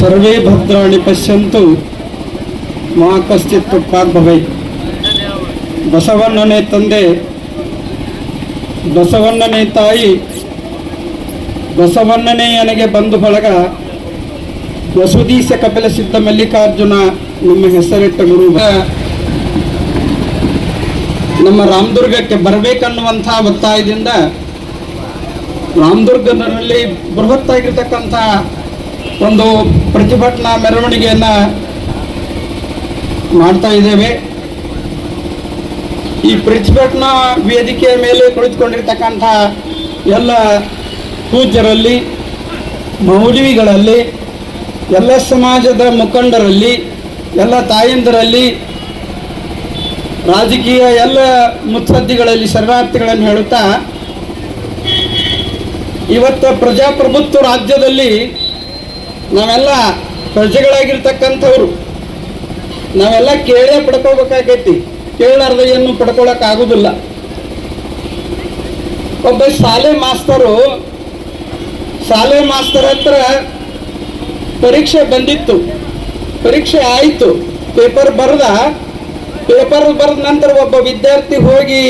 ಸರ್ವೇ ಭದ್ರಾಣಿ ಪಶ್ಯಂತು ಮಾ ಕಶ್ಚಿತ್ ಭವೈ ಬಸವಣ್ಣನೇ ತಂದೆ, ಬಸವಣ್ಣನೇ ತಾಯಿ, ಬಸವಣ್ಣನೇ ನನಗೆ ಬಂಧು ಬಳಗ, ವಸುದೀಶ ಕಪಿಲ ಸಿದ್ಧ ಮಲ್ಲಿಕಾರ್ಜುನ ನಮ್ಮ ಹೆಸರಿಟ್ಟ ಗುರು. ನಮ್ಮ ರಾಮದುರ್ಗಕ್ಕೆ ಬರಬೇಕನ್ನುವಂಥ ಒತ್ತಾಯದಿಂದ ರಾಮದುರ್ಗದಲ್ಲಿ ಬೃಹತ್ತಾಗಿರ್ತಕ್ಕಂಥ ಒಂದು ಪ್ರತಿಭಟನಾ ಮೆರವಣಿಗೆಯನ್ನು ಮಾಡ್ತಾ ಇದ್ದೇವೆ. ಈ ಪ್ರತಿಭಟನಾ ವೇದಿಕೆಯ ಮೇಲೆ ಕುಳಿತುಕೊಂಡಿರ್ತಕ್ಕಂಥ ಎಲ್ಲ ಪೂಜ್ಯರಲ್ಲಿ, ಮೌಲ್ವಿಗಳಲ್ಲಿ, ಎಲ್ಲ ಸಮಾಜದ ಮುಖಂಡರಲ್ಲಿ, ಎಲ್ಲ ತಾಯಂದರಲ್ಲಿ, ರಾಜಕೀಯ ಎಲ್ಲ ಮುತ್ಸದ್ದಿಗಳಲ್ಲಿ ಶರಣಾರ್ಥಿಗಳನ್ನು ಹೇಳುತ್ತಾ, ಇವತ್ತು ಪ್ರಜಾಪ್ರಭುತ್ವ ರಾಜ್ಯದಲ್ಲಿ ನಾವೆಲ್ಲ ಪ್ರಜೆಗಳಾಗಿರ್ತಕ್ಕಂಥವ್ರು. ನಾವೆಲ್ಲ ಕೇಳೇ ಪಡ್ಕೋಬೇಕಾಗೈತಿ. ಕೇಳಾರ್ದ ಏನು ಪಡ್ಕೊಳಕ್ ಆಗುದಿಲ್ಲ ಒಬ್ಬ ಶಾಲೆ ಮಾಸ್ತರು, ಶಾಲೆ ಮಾಸ್ತರ್ ಹತ್ರ ಪರೀಕ್ಷೆ ಬಂದಿತ್ತು. ಪರೀಕ್ಷೆ ಆಯಿತು. ಪೇಪರ್ ಬರೆದ ಪೇಪರ್ ಬರೆದ ನಂತರ ಒಬ್ಬ ವಿದ್ಯಾರ್ಥಿ ಹೋಗಿ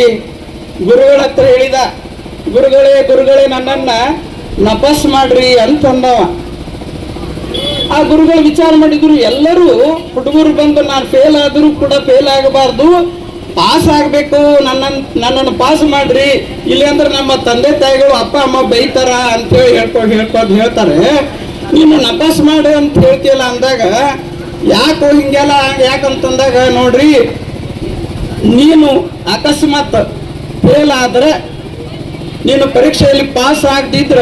ಗುರುಗಳ ಹತ್ರ ಹೇಳಿದ, ಗುರುಗಳೇ ಗುರುಗಳೇ ನನ್ನನ್ನ ನಪಸ್ ಮಾಡ್ರಿ ಅಂತಂದವ. ಆ ಗುರುಗಳು ವಿಚಾರ ಮಾಡಿದ್ರು, ಎಲ್ಲರೂ ಹುಡುಗರು ಬಂದು ನಾನು ಫೇಲ್ ಆದರೂ ಕೂಡ ಫೇಲ್ ಆಗಬಾರ್ದು ಪಾಸ್ ಆಗಬೇಕು ನನ್ನ ನನ್ನನ್ನು ಪಾಸ್ ಮಾಡ್ರಿ. ಇಲ್ಲಿ ಅಂದ್ರೆ ನಮ್ಮ ತಂದೆ ತಾಯಿಗಳು ಅಪ್ಪ, ಅಮ್ಮ ಬೈತಾರ ಅಂತೇಳಿ ಹೇಳ್ಕೊಂಡು ಹೇಳ್ಕೊಂಡು ಹೇಳ್ತಾರೆ. ನೀನು ನಪಾಸ್ ಮಾಡು ಅಂತ ಹೇಳ್ತೀಯಲ್ಲ ಅಂದಾಗ, ಯಾಕೋ ಹಿಂಗೆಲ್ಲ ಯಾಕಂತಂದಾಗ ನೋಡ್ರಿ, ನೀನು ಅಕಸ್ಮಾತ್ ಫೇಲ್ ಆದ್ರೆ, ನೀನು ಪರೀಕ್ಷೆಯಲ್ಲಿ ಪಾಸ್ ಆಗದಿದ್ರ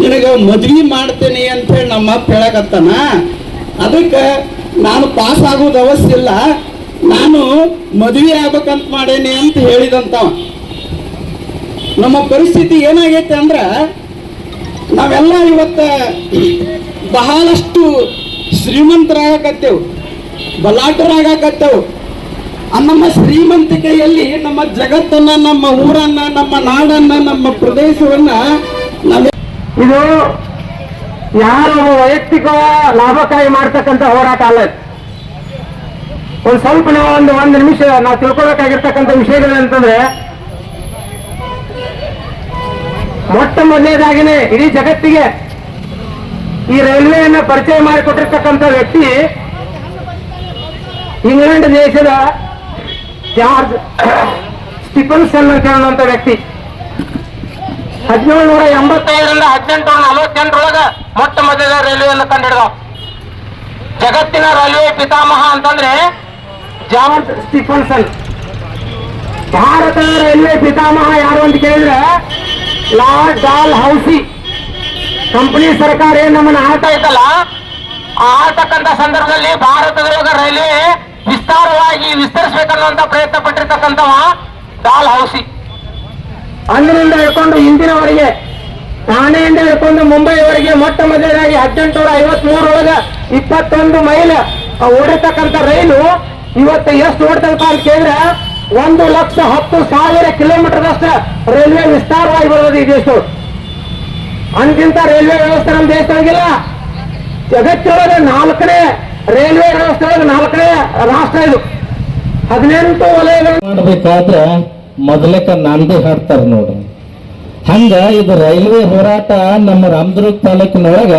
ನಿನಗೆ ಮದ್ವಿ ಮಾಡ್ತೇನೆ ಅಂತ ಹೇಳಿ ನಮ್ಮ ಅಪ್ಪ ಹೇಳಕತ್ತಾನ? ಅದಕ್ಕೆ ನಾನು ಪಾಸ್ ಆಗೋದು ಅವಶ್ಯ ಇಲ್ಲ ನಾನು ಮದ್ವೆ ಆಗ್ಬೇಕಂತ ಮಾಡೇನಿ ಅಂತ ಹೇಳಿದಂತವ. ನಮ್ಮ ಪರಿಸ್ಥಿತಿ ಏನಾಗೈತೆ ಅಂದ್ರ, ನಾವೆಲ್ಲ ಇವತ್ತ ಬಹಳಷ್ಟು ಶ್ರೀಮಂತರಾಗಕತ್ತೇವು ಬಲಾಟರಾಗಕತ್ತೇವು ನಮ್ಮ ಶ್ರೀಮಂತಿಕೆಯಲ್ಲಿ ನಮ್ಮ ಜಗತ್ತನ್ನ, ನಮ್ಮ ಊರನ್ನ, ನಮ್ಮ ನಾಡನ್ನ, ನಮ್ಮ ಪ್ರದೇಶವನ್ನ ಇದು ಯಾರು ವೈಯಕ್ತಿಕ ಲಾಭಕ್ಕಾಗಿ ಮಾಡ್ತಕ್ಕಂಥ ಹೋರಾಟ ಅಲ್ಲ ಒಂದು ಸ್ವಲ್ಪ ನಾವು ಒಂದು ಒಂದು ನಿಮಿಷ ನಾವು ತಿಳ್ಕೊಬೇಕಾಗಿರ್ತಕ್ಕಂಥ ವಿಷಯಗಳು ಅಂತಂದ್ರೆ ಮೊಟ್ಟ ಮೊದಲನೇದಾಗಿನೇ ಇಡೀ ಜಗತ್ತಿಗೆ ಈ ರೈಲ್ವೆಯನ್ನು ಪರಿಚಯ ಮಾಡಿಕೊಟ್ಟಿರ್ತಕ್ಕಂಥ ವ್ಯಕ್ತಿ ಇಂಗ್ಲೆಂಡ್ ದೇಶದ ಜಾರ್ಜ್ ಸ್ಟಿಫನ್ಸನ್ ಅಂತ ಹೇಳುವಂತ ವ್ಯಕ್ತಿ. ಹದಿನೇಳು ನೂರ ಎಂಬತ್ತೈದರಿಂದ ಹದಿನೆಂಟು ನಲವತ್ತೆಂಟರೊಳಗ ಮೊಟ್ಟ ಮೊದಲ ರೈಲ್ವೆಯನ್ನು ಕಂಡಿಡಿದ. ಜಗತ್ತಿನ ರೈಲ್ವೆ ಪಿತಾಮಹ ಅಂತಂದ್ರೆ ಜಾರ್ಜ್ ಸ್ಟಿಫನ್ಸನ್. ಭಾರತದ ರೈಲ್ವೆ ಪಿತಾಮಹ ಯಾರು ಅಂತ ಕೇಳಿದ್ರೆ ಲಾರ್ಡ್ ಡಾಲ್ ಹೌಸಿ. ಕಂಪನಿ ಸರ್ಕಾರ ಏನ್ ನಮ್ಮನ್ನ ಆಳ್ತಾ ಇತ್ತಲ್ಲ, ಆ ಸಂದರ್ಭದಲ್ಲಿ ಭಾರತದೊಳಗ ರೈಲ್ವೆ ವಿಸ್ತಾರವಾಗಿ ವಿಸ್ತರಿಸಬೇಕನ್ನುವಂತ ಪ್ರಯತ್ನ ಪಟ್ಟಿರ್ತಕ್ಕಂಥ ಡಾಲ್ ಹೌಸಿ. ಅಂದಿನಿಂದ ಹಿಡ್ಕೊಂಡು ಇಂದಿನವರೆಗೆ ಠಾಣೆಯಿಂದ ಹಿಡ್ಕೊಂಡು ಮುಂಬೈವರೆಗೆ ಮೊಟ್ಟ ಮೊದಲನೇದಾಗಿ ಹದಿನೆಂಟುನೂರ ಐವತ್ ಮೂರೊಳಗ ಇಪ್ಪತ್ತೊಂದು ಮೈಲ್ ಓಡಿರ್ತಕ್ಕಂಥ ರೈಲು ಇವತ್ತು ಎಷ್ಟು ಓಡ್ತಲ್ಪ ಅಂತ ಕೇಳಿದ್ರೆ ಒಂದು ಲಕ್ಷ ಹತ್ತು ಸಾವಿರ ಕಿಲೋಮೀಟರ್ ಅಷ್ಟ ರೈಲ್ವೆ ವಿಸ್ತಾರವಾಗಿ ಬರೋದು ಈ ದೇಶದವ್ರು. ಅಂದಿಂತ ರೈಲ್ವೆ ವ್ಯವಸ್ಥೆ ನಮ್ಮ ದೇಶದಾಗಿಲ್ಲ ಜಗತ್ತೊಳಗೆ ನಾಲ್ಕನೇ ರೈಲ್ವೆ ವ್ಯವಸ್ಥೆ ನಾಲ್ಕನೇ ರಾಷ್ಟ್ರ ಇದು. ಹದಿನೆಂಟು ವಲಯಗಳು ಮಾಡ್ಬೇಕಾದ್ರ ಮೊದಲಕ ನಾಂದಿ ಹಾಡ್ತಾರ ನೋಡ್ರಿ ಹಂಗ ಇದು ರೈಲ್ವೆ ಹೋರಾಟ ನಮ್ಮ ರಾಮದುರ್ಗ ತಾಲೂಕಿನೊಳಗ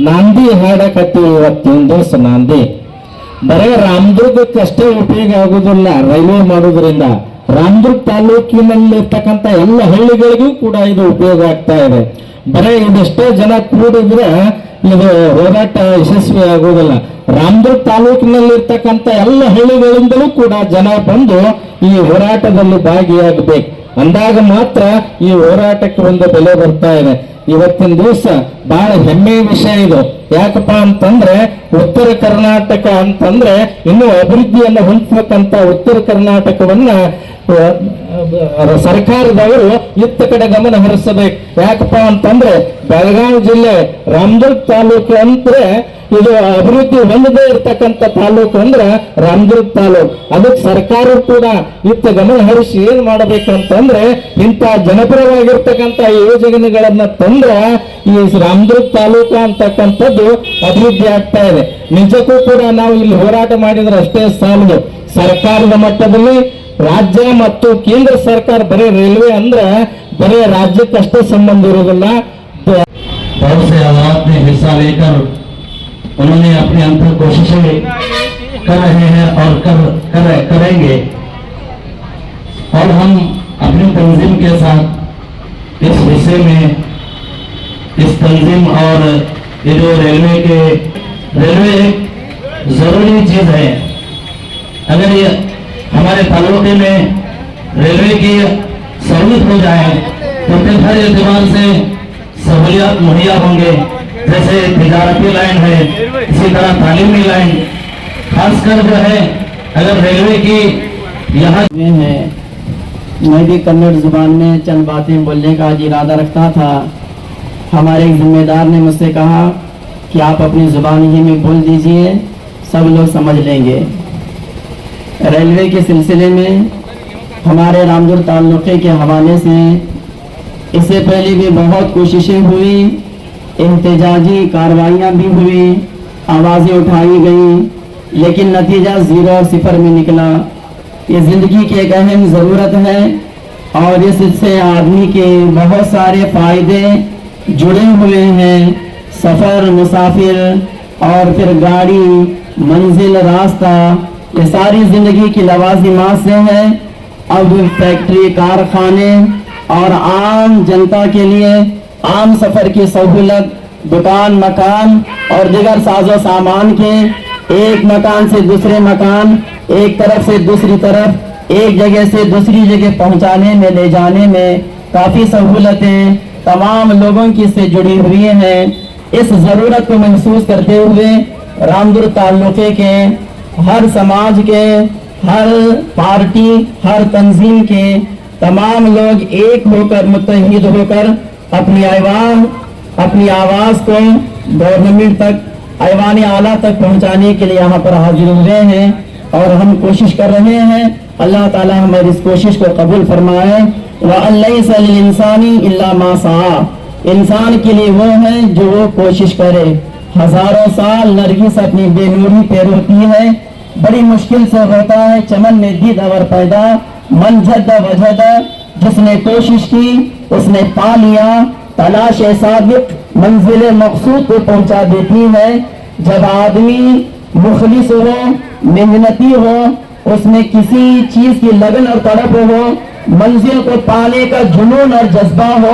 ನಾಂದಿ ಹಾಡಕತ್ತೀವಿ ಇವತ್ತಿನ ದಿವಸ ನಾಂದಿ. ಬರೀ ರಾಮದುರ್ಗಕ್ಕೆ ಅಷ್ಟೇ ಉಪಯೋಗ ಆಗುದಿಲ್ಲ ರೈಲ್ವೆ ಮಾಡೋದ್ರಿಂದ. ರಾಮದುರ್ಗ ತಾಲೂಕಿನಲ್ಲಿ ಇರ್ತಕ್ಕಂಥ ಎಲ್ಲ ಹಳ್ಳಿಗಳಿಗೂ ಕೂಡ ಇದು ಉಪಯೋಗ ಆಗ್ತಾ ಇದೆ. ಬರೇ ಇದೆಷ್ಟೇ ಜನ ಕೂಡಿದ್ರೆ ಇದು ಹೋರಾಟ ಯಶಸ್ವಿ ಆಗೋದಿಲ್ಲ ರಾಮದುರ್ಗ ತಾಲೂಕಿನಲ್ಲಿರ್ತಕ್ಕಂಥ ಎಲ್ಲ ಹಳ್ಳಿಗಳಿಂದಲೂ ಕೂಡ ಜನ ಬಂದು ಈ ಹೋರಾಟದಲ್ಲಿ ಭಾಗಿಯಾಗಬೇಕು. ಅಂದಾಗ ಮಾತ್ರ ಈ ಹೋರಾಟಕ್ಕೆ ಒಂದು ಬೆಲೆ ಬರ್ತಾ ಇದೆ. ಇವತ್ತಿನ ದಿವಸ ಬಹಳ ಹೆಮ್ಮೆಯ ವಿಷಯ ಇದು. ಯಾಕಪ್ಪ ಅಂತಂದ್ರೆ ಉತ್ತರ ಕರ್ನಾಟಕ ಅಂತಂದ್ರೆ ಇನ್ನೂ ಅಭಿವೃದ್ಧಿಯನ್ನು ಹೊಂದಬೇಕಂತ ಉತ್ತರ ಕರ್ನಾಟಕವನ್ನ ಸರ್ಕಾರದವರು ಇತ್ತ ಕಡೆ ಗಮನ ಹರಿಸಬೇಕು. ಯಾಕಪ್ಪ ಅಂತಂದ್ರೆ ಬೆಳಗಾವಿ ಜಿಲ್ಲೆ ರಾಮದುರ್ಗ್ ತಾಲೂಕು ಅಂದ್ರೆ ಇದು ಅಭಿವೃದ್ಧಿ ಹೊಂದದೇ ಇರ್ತಕ್ಕಂಥ ತಾಲೂಕು ಅಂದ್ರೆ ರಾಮದುರ್ಗ್ ತಾಲೂಕು. ಅದಕ್ಕೆ ಸರ್ಕಾರ ಕೂಡ ಇತ್ತ ಗಮನ ಹರಿಸಿ ಏನ್ ಮಾಡಬೇಕಂತಂದ್ರೆ ಇಂಥ ಜನಪರವಾಗಿರ್ತಕ್ಕಂಥ ಯೋಜನೆಗಳನ್ನ ತಂದ್ರೆ ಈ ರಾಮದುರ್ಗ್ ತಾಲೂಕು ಅಂತಕ್ಕಂಥದ್ದು ಅಭಿವೃದ್ಧಿ ಆಗ್ತಾ ಇದೆ ನಿಜಕ್ಕೂ ಕೂಡ ನಾವು ಇಲ್ಲಿ ಹೋರಾಟ ಮಾಡಿದ್ರೆ ಅಷ್ಟೇ ಸಾಲದು ಸರ್ಕಾರದ ಮಟ್ಟದಲ್ಲಿ ರಾಜ್ಯ ಮತ್ತು ಕೇಂದ್ರ ಸರ್ಕಾರ ಬರೀ ರೈಲ್ವೆ ಅಂದ್ರೆ ಬರೀ ರಾಜ್ಯಕ್ಕಷ್ಟೇ ಸಂಬಂಧ ಇರೋದಿಲ್ಲ ಬ- बहुत से आवाज में हिस्सा लेकर उन्होंने अपनी अंतर कोशिशें कर रहे हैं और कर, कर करेंगे और हम अपनी तंजीम के साथ इस विषय में इस तंजीम और یہ جو ریلوے کے ریلوے ایک ضروری چیز ہے۔ اگر یہ ہمارے تعلقے میں ریلوے کی سہولت ہو جائے، تو پھر ہر اعتبار سے سہولیات مہیا ہوں گے۔ جیسے تجارتی لائن ہے، اسی طرح تعلیمی لائن۔ خاص کر جو ہے، اگر ریلوے کی یہاں ہے، میں بھی کنڑ زبان میں چند باتیں بولنے کا آج ارادہ رکھتا تھا۔ ہمارے ایک ذمہ دار نے مجھ سے کہا کہ آپ اپنی زبان ہی میں بول دیجیے، سب لوگ سمجھ لیں گے۔ ریلوے کے سلسلے میں ہمارے رامدور تعلقے کے حوالے سے اس سے پہلے بھی بہت کوششیں ہوئی، احتجاجی کاروائیاں بھی ہوئی، آوازیں اٹھائی گئیں، لیکن نتیجہ زیرو اور صفر میں نکلا۔ یہ زندگی کی ایک اہم ضرورت ہے اور اس سے آدمی کے بہت سارے فائدے جڑے ہوئے ہیں، سفر، مسافر اور پھر گاڑی، منزل، راستہ، یہ ساری زندگی کی لوازمات سے ہے اب فیکٹری، کارخانے اور عام جنتا کے لیے عام سفر کی سہولت، دکان، مکان اور دیگر ساز و سامان کے ایک مکان سے دوسرے مکان، ایک طرف سے دوسری طرف، ایک جگہ سے دوسری جگہ پہنچانے میں، لے جانے میں کافی سہولتیں تمام لوگوں کی سے جڑی ہوئی ہیں۔ اس ضرورت کو محسوس کرتے ہوئے رامدر تعلقے کے، ہر سماج کے، ہر پارٹی، ہر تنظیم کے تمام لوگ ایک ہو کر متحد ہو کر اپنی ایوان اپنی آواز کو گورنمنٹ تک، ایوان اعلیٰ تک پہنچانے کے لیے یہاں پر حاضر ہوئے ہیں۔ اور ہم کوشش کر رہے ہیں۔ اللہ تعالیٰ ہماری اس کوشش کو قبول فرمائے۔ انسان کے لیے وہ ہے جو وہ کوشش کرے۔ ہزاروں سال نرگس اپنی بے نوری پہ روتی ہے۔ بڑی مشکل سے ہوتا ہے۔ چمن میں دید اور پیدا۔ من جدہ وجدہ جس نے کوشش کی، اس نے پا لیا۔ تلاش سابق منزل مقصود کو پہنچا دیتی ہے۔ جب آدمی مخلص ہو، محنتی ہو، اس میں کسی چیز کی لگن اور تڑپ ہو منزل کو پانے کا جنون اور جذبہ ہو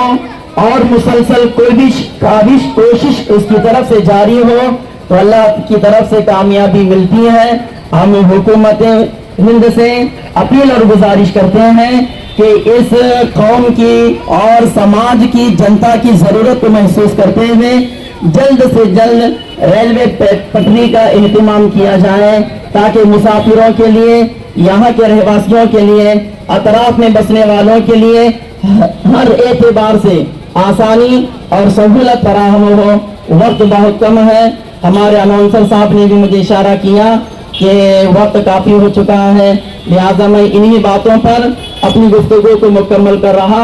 اور مسلسل کوشش، کاوش، کوشش اس کی طرف سے جاری ہو تو اللہ کی طرف سے کامیابی ملتی ہے۔ ہم حکومت ہند سے اپیل اور گزارش کرتے ہیں کہ اس قوم کی اور سماج کی، جنتا کی ضرورت کو محسوس کرتے ہوئے جلد سے جلد ریلوے پٹری کا اہتمام کیا جائے تاکہ مسافروں کے لیے، یہاں کے رہواسیوں کے لیے اطراف میں بسنے والوں کے لیے ہر اعتبار سے آسانی اور سہولت فراہم ہو۔ وقت بہت کم ہے۔ ہمارے اناؤنسر صاحب نے بھی مجھے اشارہ کیا کہ وقت کافی ہو چکا ہے۔ لہٰذا میں انہی باتوں پر اپنی گفتگو کو مکمل کر رہا